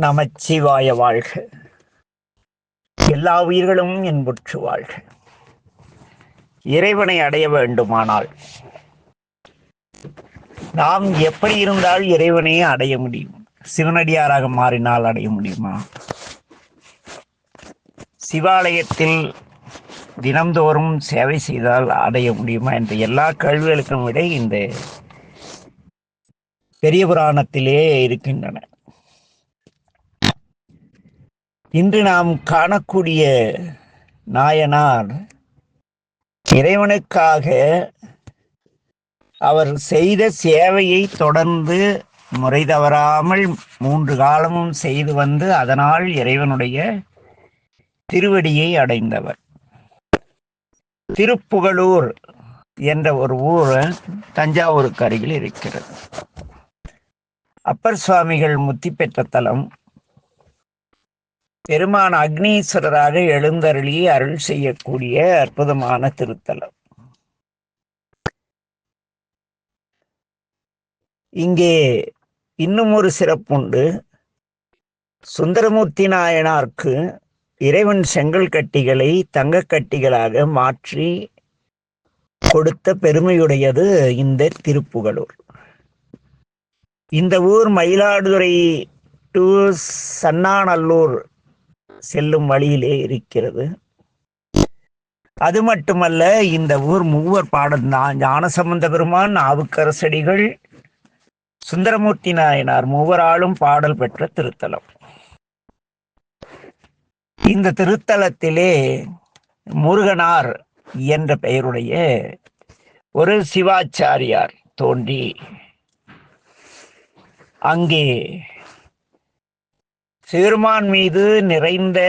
நமச்சிவாய வாழ்க. எல்லா உயிர்களும் என்புற்று வாழ்க. இறைவனை அடைய வேண்டுமானால் நாம் எப்படி இருந்தால் இறைவனை அடைய முடியும்? சிவனடியாராக மாறினால் அடைய முடியுமா? சிவாலயத்தில் தினம்தோறும் சேவை செய்தால் அடைய முடியுமா என்ற எல்லா கேள்விகளுக்கும் விட இந்த பெரிய புராணத்திலே இருக்கின்றன. இன்று நாம் காணக்கூடிய நாயனார் இறைவனுக்காக அவர் செய்த சேவையை தொடர்ந்து முறை தவறாமல் மூன்று காலமும் செய்து வந்து அதனால் இறைவனுடைய திருவடியை அடைந்தவர். திருப்புகலூர் என்ற ஒரு ஊர் தஞ்சாவூருக்கு அருகில் இருக்கிறது. அப்பர் சுவாமிகள் முத்தி பெற்ற தலம் பெருமான் அக்னீஸ்வரராக எழுந்தருளி அருள் செய்யக்கூடிய அற்புதமான திருத்தலம். இங்கே இன்னும் ஒரு சிறப்புண்டு சுந்தரமூர்த்தி நாயனார்க்கு இறைவன் செங்கல் கட்டிகளை தங்க கட்டிகளாக மாற்றி கொடுத்த பெருமையுடையது இந்த திருப்புகலூர் இந்த ஊர் மயிலாடுதுறை டு சன்னாநல்லூர் செல்லும் வழியிலே இருக்கிறது. அது மட்டுமல்ல இந்த ஊர் மூவர் பாடல் தான் ஞானசம்பந்த பெருமான் நாவுக்கரசடிகள் சுந்தரமூர்த்தி நாயனார் மூவராலும் பாடல் பெற்ற திருத்தலம். இந்த திருத்தலத்திலே முருகனார் என்ற பெயருடைய ஒரு சிவாச்சாரியார் தோன்றி அங்கே சிறுமான் மீது நிறைந்த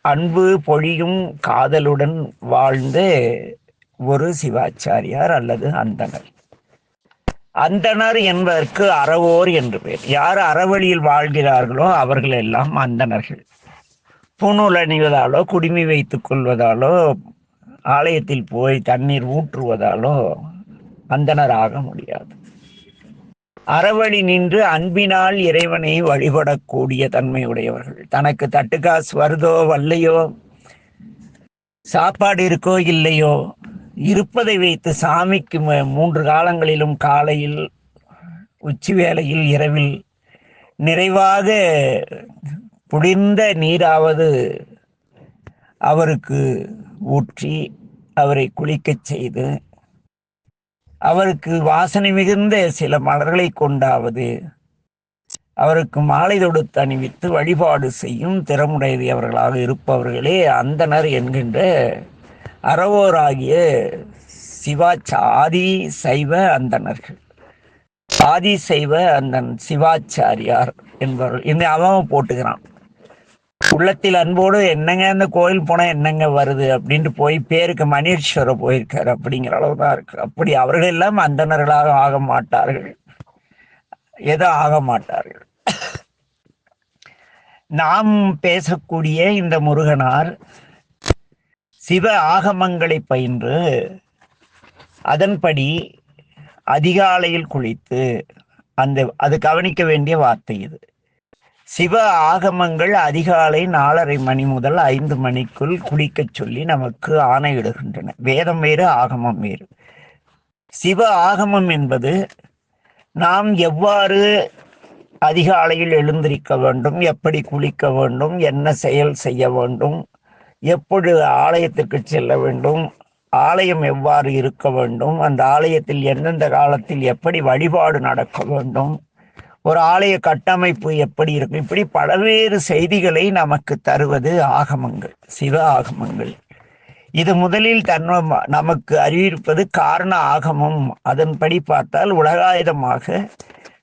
அன்பு பொழியும் காதலுடன் வாழ்ந்த ஒரு சிவாச்சாரியார் அல்லது அந்தனர். அந்தனர் என்பதற்கு அறவோர் என்று பெயர். யார் அறவழியில் வாழ்கிறார்களோ அவர்கள் எல்லாம் அந்தணர்கள் பூணூல் அணிவதாலோ குடிமி வைத்துக் கொள்வதாலோ ஆலயத்தில் போய் தண்ணீர் ஊற்றுவதாலோ அந்தனராக ஆக முடியாது. அறவழி நின்று அன்பினால் இறைவனை வழிபடக்கூடிய தன்மையுடையவர்கள். தனக்கு தட்டுக்காசு வருதோ வல்லையோ சாப்பாடு இருக்கோ இல்லையோ இருப்பதை வைத்து சாமிக்கு மூன்று காலங்களிலும் காலையில் உச்சி வேளையில் இரவில் நிறைவாக புடிந்த நீராவது அவருக்கு ஊற்றி அவரை குளிக்கச் செய்து அவருக்கு வாசனை மிகுந்த சில மலர்களை கொண்டாவது. அவருக்கு மாலை தொடுத்து அணிவித்து வழிபாடு செய்யும் திறமுடையவர்களாக இருப்பவர்களே அந்தனர் என்கின்ற அறவோராகிய சிவாச்சாரி சைவ அந்தணர்கள் ஆதி சைவ அந்தன் சிவாச்சாரியார் என்பவர்கள். இன்னும் அவன் போட்டுக்கிறான். உள்ளத்தில் அன்போடு என்னங்க அந்த கோயில் போனா என்னங்க வருது அப்படின்ட்டு போய் பேருக்கு மணீஸ்வரர் போயிருக்காரு அப்படிங்கிற அளவு தான் இருக்கு. அப்படி அவர்கள் எல்லாம் அந்தணர்களாக ஆக மாட்டார்கள். எதோ ஆக மாட்டார்கள்? நாம் பேசக்கூடிய இந்த முருகனார் சிவ ஆகமங்களை பயின்று அதன்படி அதிகாலையில் குளித்து அந்த அது கவனிக்க வேண்டிய வார்த்தை இது. சிவ ஆகமங்கள் அதிகாலை நாலரை மணி முதல் ஐந்து மணிக்குள் குளிக்கச் சொல்லி நமக்கு ஆணையிடுகின்றன. வேதம் வேறு ஆகமம் வேறு. சிவ ஆகமம் என்பது நாம் எவ்வாறு அதிகாலையில் எழுந்திருக்க வேண்டும் எப்படி குளிக்க வேண்டும் என்ன செயல் செய்ய வேண்டும் எப்பொழுது ஆலயத்திற்கு செல்ல வேண்டும் ஆலயம் எவ்வாறு இருக்க வேண்டும் அந்த ஆலயத்தில் எந்தெந்த காலத்தில் எப்படி வழிபாடு நடக்க வேண்டும் ஒரு ஆலய கட்டமைப்பு எப்படி இருக்கும்? இப்படி பல்வேறு செய்திகளை நமக்கு தருவது ஆகமங்கள் சிவ ஆகமங்கள். இது முதலில் தன் நமக்கு அறிவிப்பது காரண ஆகமம். அதன்படி பார்த்தால் உலகாயுதமாக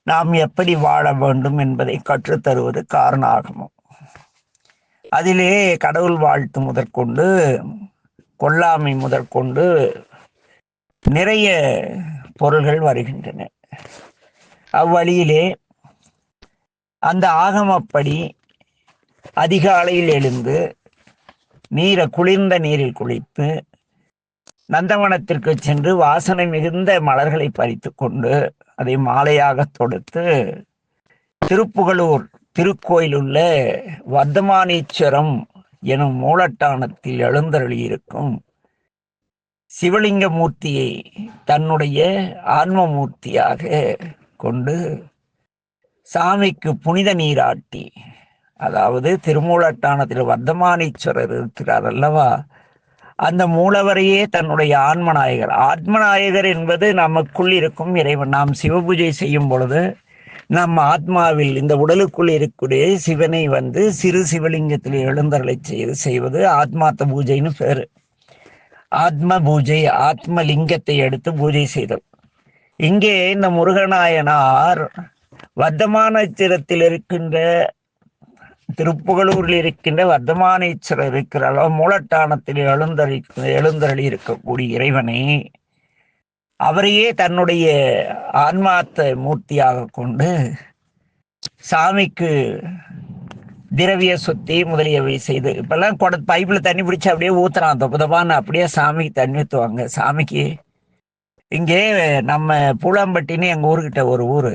நாம் எப்படி வாழ வேண்டும் என்பதை கற்றுத்தருவது காரண ஆகமம். அதிலே கடவுள் வாழ்த்து முதற்கொண்டு கொல்லாமை முதற்கொண்டு நிறைய பொருள்கள் வருகின்றன. அவ்வழியிலே அந்த ஆகமப்படி அதிகாலையில் எழுந்து நீரை குளிர்ந்த நீரில் குளித்து நந்தவனத்திற்கு சென்று வாசனை மிகுந்த மலர்களை பறித்து கொண்டு அதை மாலையாக தொடுத்து திருப்புகலூர் திருக்கோயில் உள்ள வர்த்தமானீஸ்வரம் எனும் மூலட்டானத்தில் எழுந்தருளியிருக்கும் சிவலிங்க மூர்த்தியை தன்னுடைய ஆன்ம மூர்த்தியாக கொண்டு சாமிக்கு புனித நீராட்டி அதாவது திருமூலட்டானத்தில் வர்த்தமானீஸ்வரர் இருக்கிறார் அல்லவா? அந்த மூலவரையே தன்னுடைய ஆன்மநாயகர். ஆத்மநாயகர் என்பது நமக்குள் இருக்கும் இறைவன். நாம் சிவபூஜை செய்யும் பொழுது நம் ஆத்மாவில் இந்த உடலுக்குள் இருக்கக்கூடிய சிவனை வந்து சிறு சிவலிங்கத்தில் எழுந்தருளை செய்து செய்வது ஆத்மாத்த பூஜைன்னு பேர். ஆத்ம பூஜை ஆத்ம லிங்கத்தை எடுத்து பூஜை செய்தல். இங்கே இந்த முருகநாயனார் வர்த்தமானத்திரத்தில் இருக்கின்ற திருப்புகலூரில் இருக்கின்ற வர்த்தமானேஸ்வரர் இருக்கிறாரோ மூலட்டானத்தில் எழுந்தறி எழுந்தருளி இருக்கக்கூடிய இறைவனை அவரையே தன்னுடைய ஆன்மாத்த மூர்த்தியாக கொண்டு சாமிக்கு திரவிய சுத்தி முதலியவை செய்து இப்பெல்லாம் கொட பைப்ல தண்ணி பிடிச்சி அப்படியே ஊத்துறான். தொப்பதப்பான்னு அப்படியே சாமிக்கு தண்ணி ஊற்றுவாங்க சாமிக்கு இங்கே நம்ம பூலாம்பட்டின்னு எங்க ஊர்கிட்ட ஒரு ஊரு.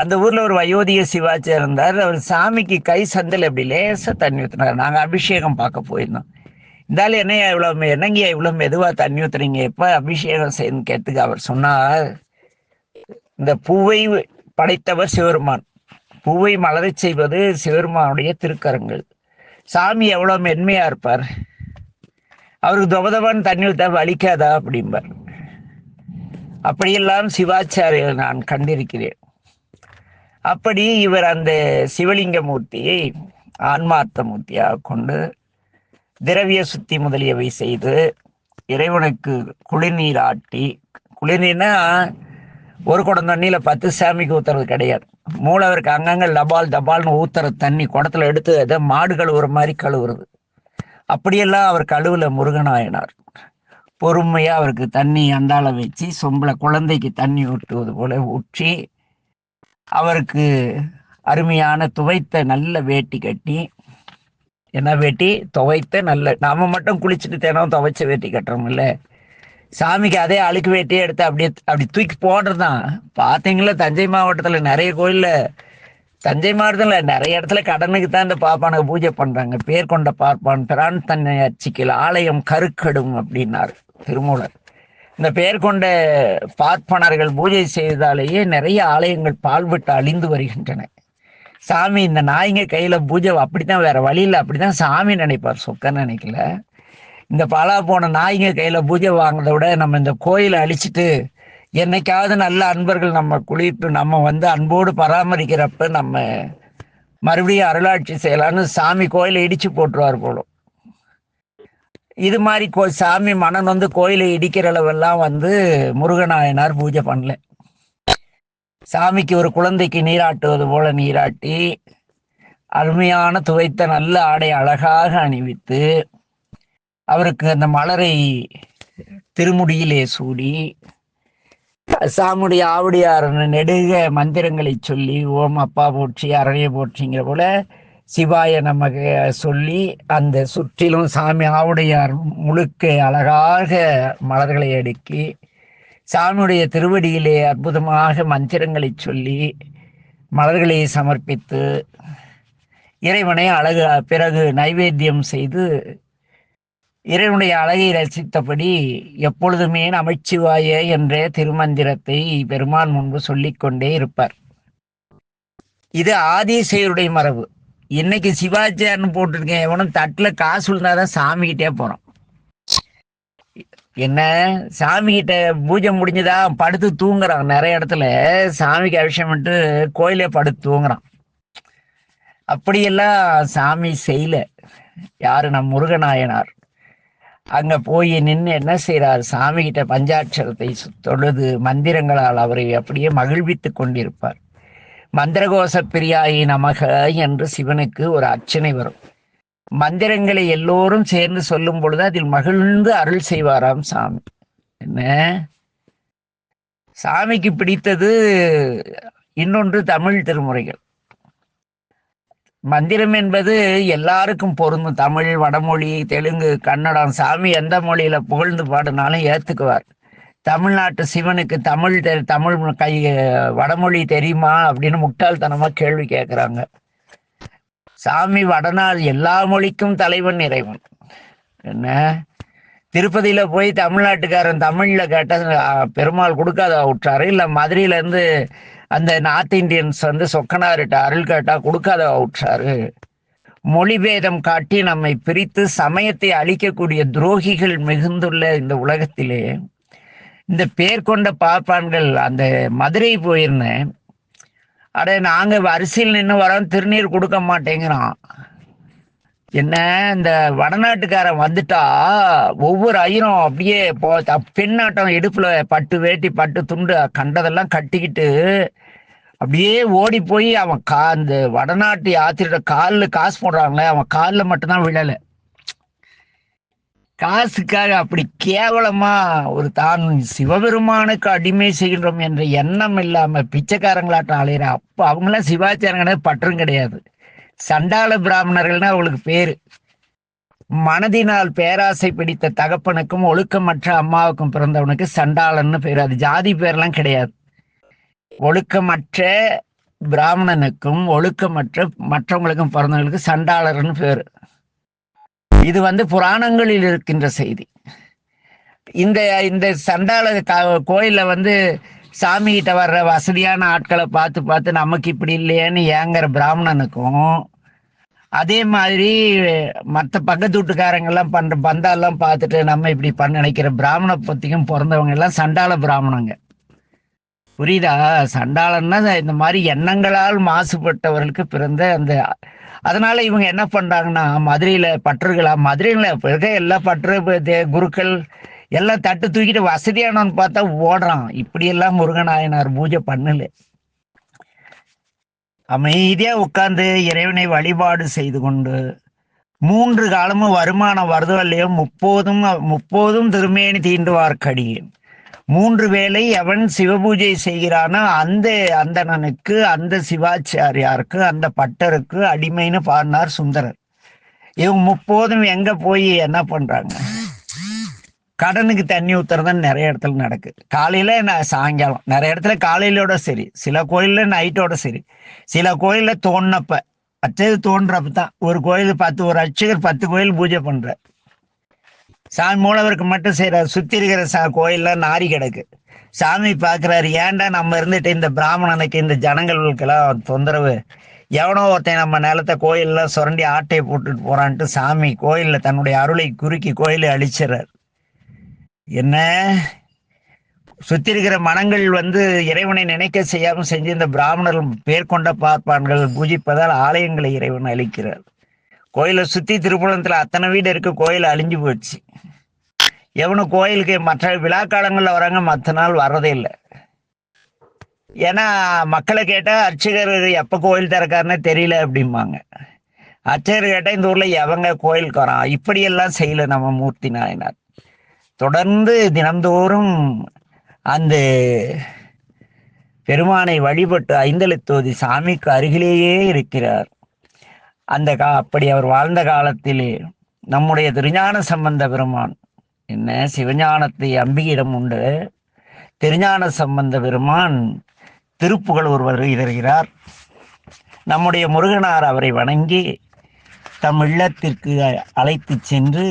அந்த ஊர்ல ஒரு வயோதிய சிவாச்சார் இருந்தார். அவர் சாமிக்கு கை சந்தில் அப்படி லேசா தண்ணி ஊத்துனார். நாங்க அபிஷேகம் பார்க்க போயிருந்தோம். இருந்தாலும் என்னையா இவ்வளவு என்னங்கயா இவ்வளவு மெதுவா தண்ணி ஊத்துறீங்க? எப்ப அபிஷேகம் செய்யணும்னு கேட்டுக்கு அவர் சொன்னார். இந்த பூவை படைத்தவர் சிவருமான் பூவை மலரச் செய்வது சிவருமானுடைய திருக்கரங்கள். சாமி எவ்வளவு மென்மையா இருப்பார். அவருக்கு தொபதவான் தண்ணி ஊத்தா வலிக்காதா அப்படிம்பார். அப்படியெல்லாம் சிவாச்சாரியர் நான் கண்டிருக்கிறேன். அப்படி இவர் அந்த சிவலிங்க மூர்த்தியை ஆன்மார்த்த மூர்த்தியாக கொண்டு திரவிய சுத்தி முதலியவை செய்து இறைவனுக்கு குளிர்நீர் ஆட்டி குளிர்நீர்னா ஒரு குடம் தண்ணியில் பத்து சாமிக்கு ஊத்துறது கிடையாது. மூலவருக்கு அங்கங்கே டபால் டபால்னு ஊத்துற தண்ணி குடத்தில் எடுத்து அதை மாடு கழுவுற மாதிரி கழுவுறது. அப்படியெல்லாம் அவர் கழுவுல முருகனாயினார். பொறுமையாக அவருக்கு தண்ணி அண்டால வச்சு சொம்பளை குழந்தைக்கு தண்ணி ஊட்டுவது போல ஊற்றி அவருக்கு அருமையான துவைத்த நல்ல வேட்டி கட்டி என்ன வேட்டி? துவைத்த நல்ல நாம மட்டும் குளிச்சுட்டு தினம் துவைச்ச வேட்டி கட்டுறோம்ல. சாமிக்கு அதே அழுக்கு வேட்டியே எடுத்து அப்படியே அப்படி தூக்கி போடுறதான் பார்த்தீங்களா தஞ்சை மாவட்டத்தில் நிறைய கோயிலில் தஞ்சை மாவட்டத்தில் நிறைய இடத்துல கடனுக்கு தான் இந்த பாப்பானுக்கு பூஜை பண்ணுறாங்க பேர் கொண்ட பார்ப்பான் பிரான் தன்னை அச்சிக்கல் ஆலயம் கருக்கடும் அப்படின்னார் திருமூலர். இந்த பெயர் கொண்ட பார்ப்பனர்கள் பூஜை செய்ததாலேயே நிறைய ஆலயங்கள் பால்பட்டு அழிந்து வருகின்றன. சாமி இந்த நாய்ங்க கையில் பூஜை அப்படித்தான் வேற வழியில் அப்படிதான் சாமி நினைப்பார். சொக்கன்னு நினைக்கல. இந்த பலா போன நாய்ங்க கையில் பூஜை வாங்குறத விட நம்ம இந்த கோயிலை அழிச்சிட்டு என்னைக்காவது நல்ல அன்பர்கள் நம்ம குளிர்ப்பு நம்ம வந்து அன்போடு பராமரிக்கிறப்ப நம்ம மறுபடியும் அருளாட்சி செய்யலாம்னு சாமி கோயிலை இடிச்சு போட்டுருவார் போலும். இது மாதிரி கோ சாமி மனன் வந்து கோயிலை இடிக்கிற அளவெல்லாம் வந்து முருகநாயனார் பூஜை பண்ணல. சாமிக்கு ஒரு குழந்தைக்கு நீராட்டுவது போல நீராட்டி அருமையான துவைத்த நல்ல ஆடை அழகாக அணிவித்து அவருக்கு அந்த மலரை திருமுடியிலே சூடி சாமுடைய ஆவுடையார் நெடுக மந்திரங்களை சொல்லி ஓம் அப்பா போற்றி அரணைய போற்றிங்கிற போல சிவாய நமக்கு சொல்லி அந்த சுற்றிலும் சாமி ஆவுடையார் முழுக்க அழகாக மலர்களை அடுக்கி சாமியுடைய திருவடியிலே அற்புதமாக மந்திரங்களை சொல்லி மலர்களை சமர்ப்பித்து இறைவனை அழகு பிறகு நைவேத்தியம் செய்து இறைவனுடைய அழகை ரசித்தபடி எப்பொழுதுமே நமச்சிவாய என்ற திருமந்திரத்தை பெருமான் முன்பு சொல்லிக்கொண்டே இருப்பார். இது ஆதிசேருடைய மரபு. இன்னைக்கு சிவாச்சாரன்னு போட்டிருக்கேன். எவனும் தட்டுல காசு இருந்தாதான் சாமி கிட்டே போறோம் என்ன? சாமி கிட்ட பூஜை முடிஞ்சதா? படுத்து தூங்குறான். நிறைய இடத்துல சாமிக்கு அபிஷேகம் பண்ணிட்டு கோயிலே படுத்து தூங்குறான். அப்படியெல்லாம் சாமி செய்யல. யாரு? நம் முருகநாயனார். அங்க போய் நின்று என்ன செய்யறார் சாமி கிட்ட பஞ்சாட்சரத்தை தொழுது மந்திரங்களால் அவரை அப்படியே மகிழ்வித்து கொண்டிருப்பார். மந்திரகோச பிரியாயி நமக என்று சிவனுக்கு ஒரு அர்ச்சனை வரும். மந்திரங்களை எல்லோரும் சேர்ந்து சொல்லும் பொழுது அதில் மகிழ்ந்து அருள் செய்வாராம் சாமி. என்ன? சாமிக்கு பிடித்தது இன்னொன்று தமிழ் திருமுறைகள். மந்திரம் என்பது எல்லாருக்கும் பொருந்தும். தமிழ் வடமொழி தெலுங்கு கன்னடம் சாமி எந்த மொழியில புகழ்ந்து பாடினாலும் ஏத்துக்குவார். தமிழ்நாட்டு சிவனுக்கு தமிழ் தெ- தமிழ் கை வடமொழி தெரியுமா அப்படின்னு முட்டாள்தனமா கேள்வி கேட்குறாங்க சாமி வடநாள் எல்லா மொழிக்கும் தலைவன் இறைவன். என்ன? திருப்பதியில் போய் தமிழ்நாட்டுக்காரன் தமிழில் கேட்டால் பெருமாள் கொடுக்காத விட்டாரு இல்லை மதுரையிலேருந்து அந்த நார்த் இந்தியன்ஸ் வந்து சொக்கனார்கிட்ட அருள் கேட்டால் கொடுக்காத விட்டாரு மொழிபேதம் காட்டி நம்மை பிரித்து சமயத்தை அழிக்கக்கூடிய துரோகிகள் மிகுந்துள்ள இந்த உலகத்திலே. இந்த பேர் கொண்ட பார்ப்பான்கள் அந்த மதுரை போயிருந்தேன் அட நாங்கள் வரிசையில் நின்று வரோம் திருநீர் கொடுக்க மாட்டேங்கிறான். என்ன இந்த வடநாட்டுக்காரன் வந்துட்டா ஒவ்வொரு ஐயரும் அப்படியே போ பெண்ணாட்டம் இடுப்பில் பட்டு வேட்டி பட்டு துண்டு கண்டதெல்லாம் கட்டிக்கிட்டு அப்படியே ஓடி போய் அவன் கா அந்த வடநாட்டு யாத்திரையோட காலில் காசு போடுறாங்களே அவன் காலில் மட்டும்தான் விழலை. காசுக்காக அப்படி கேவலமா ஒரு தான் சிவபெருமானுக்கு அடிமை செய்கின்றோம் என்ற எண்ணம் இல்லாம பிச்சைக்காரங்களாட்டம் அலையிற அப்போ அவங்களாம் சிவாச்சாரங்கனே பற்றும் கிடையாது. சண்டாள பிராமணர்கள்னா அவங்களுக்கு பேரு. மனதினால் பேராசை பிடித்த தகப்பனுக்கும் ஒழுக்கமற்ற அம்மாவுக்கும் பிறந்தவனுக்கு சண்டாளன்னு பேர். அது ஜாதி பேர்லாம் கிடையாது. ஒழுக்கமற்ற பிராமணனுக்கும் ஒழுக்கமற்ற மற்றவங்களுக்கும் பிறந்தவங்களுக்கு சண்டாளர்னு பேர். இது வந்து புராணங்களில் இருக்கின்ற செய்தி. இந்த இந்த சண்டாள க- கோயில்ல வந்து சாமி கிட்ட வர்ற வசதியான ஆட்களை பார்த்து பார்த்து நமக்கு இப்படி இல்லையேன்னு ஏங்குற பிராமணனுக்கும் அதே மாதிரி மற்ற பக்கத்து வீட்டுக்காரங்கெல்லாம் பண்ற பந்தாலாம் பார்த்துட்டு நம்ம இப்படி பண்ண நினைக்கிற பிராமண பத்திக்கும் பிறந்தவங்க எல்லாம் சண்டாள பிராமணங்க. புரியுதா? சண்டாளன்னா இந்த மாதிரி எண்ணங்களால் மாசுபட்டவர்களுக்கு பிறந்த அந்த அதனால இவங்க என்ன பண்றாங்கன்னா மதுரையில பற்றுகளா? மதுரையில இருக்க எல்லா பற்று தே- குருக்கள் எல்லாம் தட்டு தூக்கிட்டு வசதியானவன் பார்த்தா ஓடுறான். இப்படி எல்லாம் முருகநாயனார் பூஜை பண்ணல. அமைதியா உட்கார்ந்து இறைவனை வழிபாடு செய்து கொண்டு மூன்று காலமும் வருமானம் வருதோ இல்லையோ முப்போதும் முப்போதும் திருமேனி தீண்டுவார் கடியேன். மூன்று வேளை எவன் சிவபூஜை செய்கிறானோ? அந்த அந்தணனுக்கு அந்த சிவாச்சாரியாருக்கு அந்த பட்டருக்கு அடிமைன்னு பாடினார் சுந்தரர். இவங்க முப்போதும் எங்க போய் என்ன பண்றாங்க? கடனுக்கு தண்ணி ஊத்துறதுன்னு நிறைய இடத்துல நடக்குது காலையில நான் சாயங்காலம். நிறைய இடத்துல காலையிலோட சரி. சில கோயில்ல நைட்டோட சரி. சில கோயில்ல தோணப்ப அச்சது தோன்றப்ப தான் ஒரு கோயில் பத்து ஒரு அர்ச்சகர் பத்து கோயில் பூஜை பண்ற சாமி மூலவருக்கு மட்டும் செய்யற சுத்தி இருக்கிற சா கோயில்ல நாரி கிடக்கு. சாமி பாக்குறாரு ஏன்டா நம்ம இருந்துட்டு இந்த பிராமணனுக்கு இந்த ஜனங்களுக்கெல்லாம் தொந்தரவு? எவனோ ஒருத்தன் நம்ம நிலத்தை கோயில்ல சுரண்டி ஆட்டையை போட்டுட்டு போறான்ட்டு சாமி கோயில்ல தன்னுடைய அருளை குறுக்கி கோயிலை அழிச்சிடறார். என்ன? சுத்தி இருக்கிற மனங்கள் வந்து இறைவனை நினைக்க செய்யாமல் செஞ்சு இந்த பிராமணர்கள் பேர் கொண்ட பார்ப்பான்கள் பூஜிப்பதால் ஆலயங்களை இறைவன் அழிக்கிறார். கோயிலை சுற்றி திருப்புவனத்துல அத்தனை வீடு இருக்கு கோயில் அழிஞ்சு போயிடுச்சு எவனும் கோயிலுக்கு மற்ற விழா வராங்க மற்ற நாள் வர்றதே இல்லை. ஏன்னா மக்களை கேட்டால் அர்ச்சகர் எப்போ கோயில் திறக்காருன்னு தெரியல அப்படிம்பாங்க. அர்ச்சகர் கேட்டால் இந்த ஊரில் எவங்க கோயிலுக்கு வரான் இப்படியெல்லாம் செய்யல நம்ம மூர்த்தி நாயனார். தொடர்ந்து தினந்தோறும் அந்த பெருமானை வழிபட்டு ஐந்தெழுத்தோதி சாமிக்கு அருகிலேயே இருக்கிறார். அந்த கா அப்படி அவர் வாழ்ந்த காலத்திலே நம்முடைய திருஞான சம்பந்த பெருமான் என்ன சிவஞானத்தை அம்பிகிடம் உண்டு. திருஞான சம்பந்த பெருமான் திருப்புகழ் ஒருவர் வருகிறார் நம்முடைய முருகனார் அவரை வணங்கி தம் இல்லத்திற்கு அழைத்து சென்று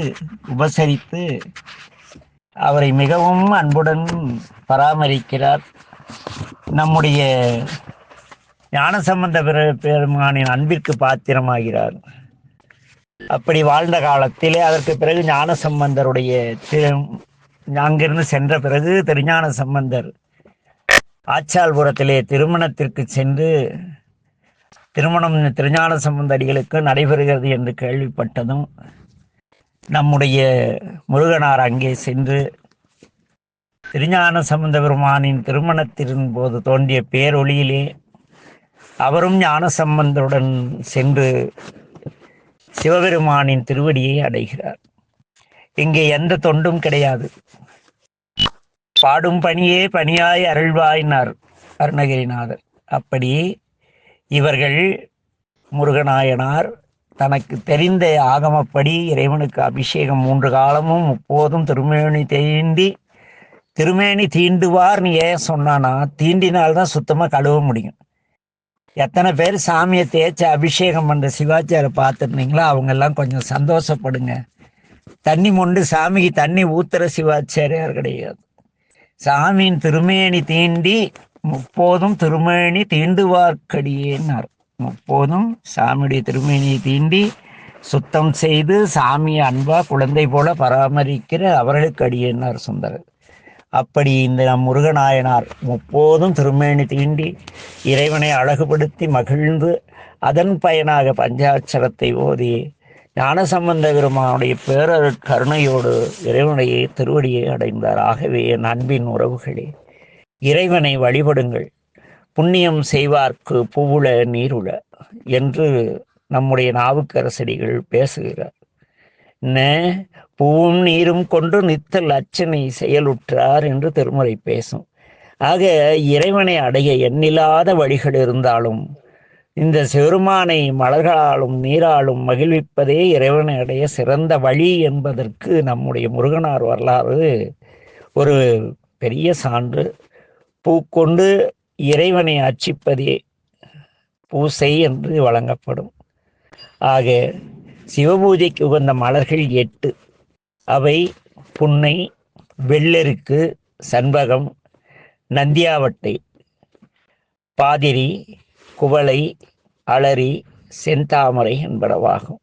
உபசரித்து அவரை மிகவும் அன்புடன் பராமரிக்கிறார். நம்முடைய ஞானசம்பந்த பெருமானின் அன்பிற்கு பாத்திரமாகிறார். அப்படி வாழ்ந்த காலத்திலே அதற்கு பிறகு ஞானசம்பந்தருடைய திரு அங்கிருந்து சென்ற பிறகு திருஞான சம்பந்தர் ஆச்சால்புரத்திலே திருமணத்திற்கு சென்று திருமணம் திருஞான சம்பந்தடிகளுக்கு நடைபெறுகிறது என்று கேள்விப்பட்டதும் நம்முடைய முருகனார் அங்கே சென்று திருஞான சம்பந்த பெருமானின் திருமணத்தின் போது தோன்றிய பேரொளியிலே அவரும் ஞானசம்பந்தருடன் சென்று சிவபெருமானின் திருவடியை அடைகிறார். இங்கே எந்த தொண்டும் கிடையாது. பாடும் பணியே பணியாய் அருள்வாயினார் அருணகிரிநாதர். அப்படி இவர்கள் முருகநாயனார் தனக்கு தெரிந்த ஆகமப்படி இறைவனுக்கு அபிஷேகம் மூன்று காலமும் முப்போதும் திருமேனி தீண்டி திருமேனி தீண்டுவார்னு ஏன் சொன்னானா தீண்டினால்தான் சுத்தமாக கழுவ முடியும். எத்தனை பேர் சாமியை தேய்ச்சி அபிஷேகம் பண்ணுற சிவாச்சாரை பார்த்துருந்தீங்களா அவங்கெல்லாம் கொஞ்சம் சந்தோஷப்படுங்க. தண்ணி மொண்டு சாமிக்கு தண்ணி ஊத்துற சிவாச்சாரியார் கிடையாது. சாமியின் திருமேனி தீண்டி முப்போதும் திருமேனி தீண்டுவார்க்கடியேன்னார். முப்போதும் சாமியுடைய திருமேனியை தீண்டி சுத்தம் செய்து சாமியை அன்பா குழந்தை போல பராமரிக்கிற அவர்களுக்கு அடியேன்னார் சுந்தரர். அப்படி இந்த நம் முருகநாயனார் முப்போதும் திருமேனி தீண்டி இறைவனை அழகுபடுத்தி மகிழ்ந்து அதன் பயனாக பஞ்சாட்சரத்தை ஓதி ஞானசம்பந்த பெருமானுடைய பேரர் கருணையோடு இறைவனுடைய திருவடியை அடைந்தார். ஆகவே என் அன்பின் உறவுகளே இறைவனை வழிபடுங்கள். புண்ணியம் செய்வார்க்கு பூவுல நீருள என்று நம்முடைய நாவுக்கரசடிகள் பேசுகிறார். என்ன பூவும் நீரும் கொண்டு நித்தல் அச்சனை செயலுற்றார் என்று திருமுறை பேசும். ஆக இறைவனை அடைய எண்ணில்லாத வழிகள் இருந்தாலும் இந்த சிறுமானை மலர்களாலும் நீராலும் மகிழ்விப்பதே இறைவனை அடைய சிறந்த வழி என்பதற்கு நம்முடைய முருகனார் வரலாறு ஒரு பெரிய சான்று. பூக்கொண்டு இறைவனை அர்ச்சிப்பதே பூசை என்று வழங்கப்படும். ஆக சிவபூஜைக்கு உகந்த மலர்கள் எட்டு. அவை புன்னை வெள்ளெருக்கு சண்பகம் நந்தியாவட்டை பாதிரி குவளை அலரி செந்தாமரை என்பனவாகும்.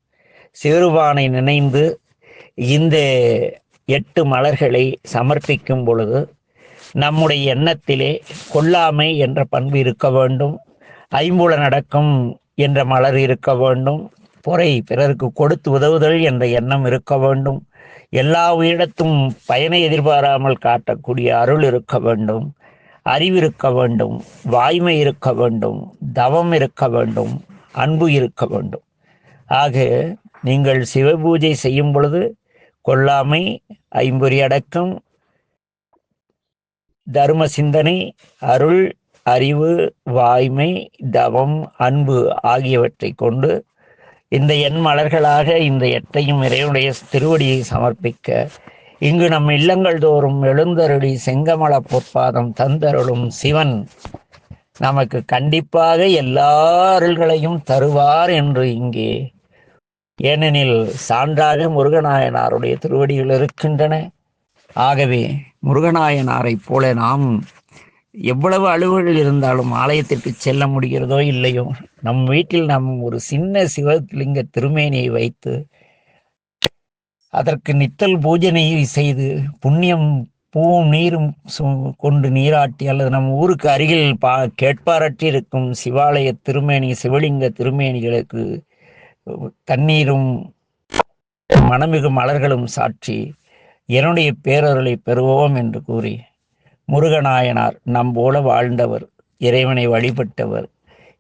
சிறுபானை நினைந்து இந்த எட்டு மலர்களை சமர்ப்பிக்கும் பொழுது நம்முடைய எண்ணத்திலே கொல்லாமை என்ற பண்பு இருக்க வேண்டும் ஐம்புல நடக்கும் என்ற மலர் இருக்க வேண்டும் பொறை பிறருக்கு கொடுத்து உதவுதல் என்ற எண்ணம் இருக்க வேண்டும் எல்லா உயிரிடத்தும் பயனை எதிர்பாராமல் காட்டக்கூடிய அருள் இருக்க வேண்டும். அறிவு இருக்க வேண்டும். வாய்மை இருக்க வேண்டும். தவம் இருக்க வேண்டும். அன்பு இருக்க வேண்டும். ஆக நீங்கள் சிவபூஜை செய்யும் பொழுது கொல்லாமை ஐம்பொறி அடக்கம் தர்ம சிந்தனை அருள் அறிவு வாய்மை தவம் அன்பு ஆகியவற்றை கொண்டு இந்த எண் மலர்களாக இந்த எட்டையும் இறைவனுடைய திருவடியை சமர்ப்பிக்க இங்கு நம் இல்லங்கள் தோறும் எழுந்தருளி செங்கமல பொற்பாதம் தந்தருளும் சிவன். நமக்கு கண்டிப்பாக எல்லா அருள்களையும் தருவார் என்று இங்கே. ஏனெனில் சான்றாக முருகநாயனாருடைய திருவடிகள் இருக்கின்றன. ஆகவே முருகநாயனாரைப் போல நாம் எவ்வளவு அலுவல்கள் இருந்தாலும் ஆலயத்திற்கு செல்ல முடிகிறதோ இல்லையோ நம் வீட்டில் நாம் ஒரு சின்ன சிவலிங்க திருமேனியை வைத்து அதற்கு நித்தல் பூஜனையை செய்து புண்ணியம் பூவும் நீரும் கொண்டு நீராட்டி அல்லது நம் ஊருக்கு அருகில் பா கேட்பாரற்றி இருக்கும் சிவாலய திருமேனி சிவலிங்க திருமேனிகளுக்கு தண்ணீரும் மனமிகு மலர்களும் சாட்சி என்னுடைய பேரருளை பெறுவோம் என்று கூறி முருகநாயனார் நம்போல வாழ்ந்தவர் இறைவனை வழிபட்டவர்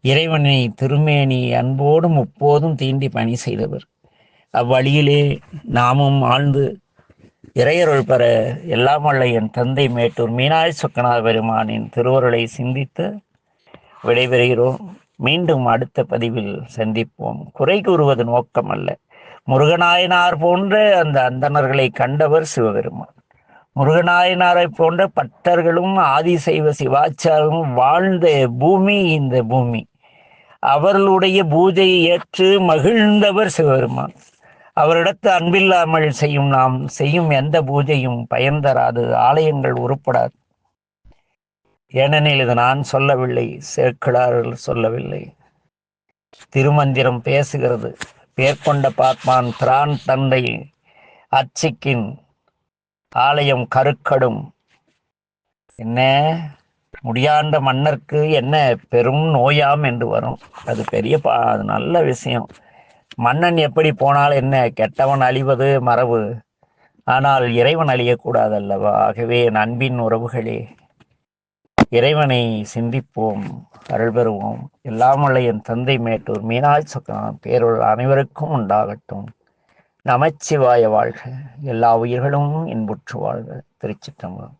இறைவனை திருமேனி அன்போடும் முப்போதும் தீண்டி பணி செய்தவர். அவ்வழியிலே நாமும் ஆழ்ந்து இறையருள் பெற எல்லாம் வல்ல என் தந்தை மேட்டூர் மீனாய் சொக்கநாத பெருமானின் திருவருளை சிந்தித்து விடைபெறுகிறோம். மீண்டும் அடுத்த பதிவில் சந்திப்போம். குறை கூறுவது நோக்கம் அல்ல முருகநாயனார் போன்ற அந்த அந்தணர்களை கண்டவர் சிவபெருமான். முருகநாயனாரை போன்ற பட்டர்களும் ஆதிசைவ சிவாச்சாரமும் வாழ்ந்த பூமி இந்த பூமி. அவர்களுடைய பூஜையை ஏற்று மகிழ்ந்தவர் சிவபெருமான். அவரிடத்து அன்பில்லாமல் செய்யும் நாம் செய்யும் எந்த பூஜையும் பயன் தராது ஆலயங்கள் உருப்படாது. ஏனெனில் இது நான் சொல்லவில்லை சேர்க்கிறார்கள் சொல்லவில்லை. திருமந்திரம் பேசுகிறது பேர்கொண்ட பாத்மான் பிரான் தந்தை அச்சிக்கின் ஆலயம் கருக்கடும். என்ன? முடியாண்ட மன்னர்க்கு என்ன பெரும் நோயாம் என்று வரும். அது பெரிய பா அது நல்ல விஷயம். மன்னன் எப்படி போனால் என்ன? கெட்டவன் அழிவது மரபு. ஆனால் இறைவன் அழியக்கூடாது அல்லவா ஆகவே நண்பின் அன்பின் உறவுகளே இறைவனை சிந்திப்போம் அருள் பெறுவோம். எல்லாமல்ல என் தந்தை மேட்டூர் மீனாய் சக்கரம் பேருள் அனைவருக்கும் உண்டாகட்டும். நமச்சிவாய வாழ்க. எல்லா உயிர்களும் இன்புற்று வாழ்க. திருச்சிற்றம்பலம்.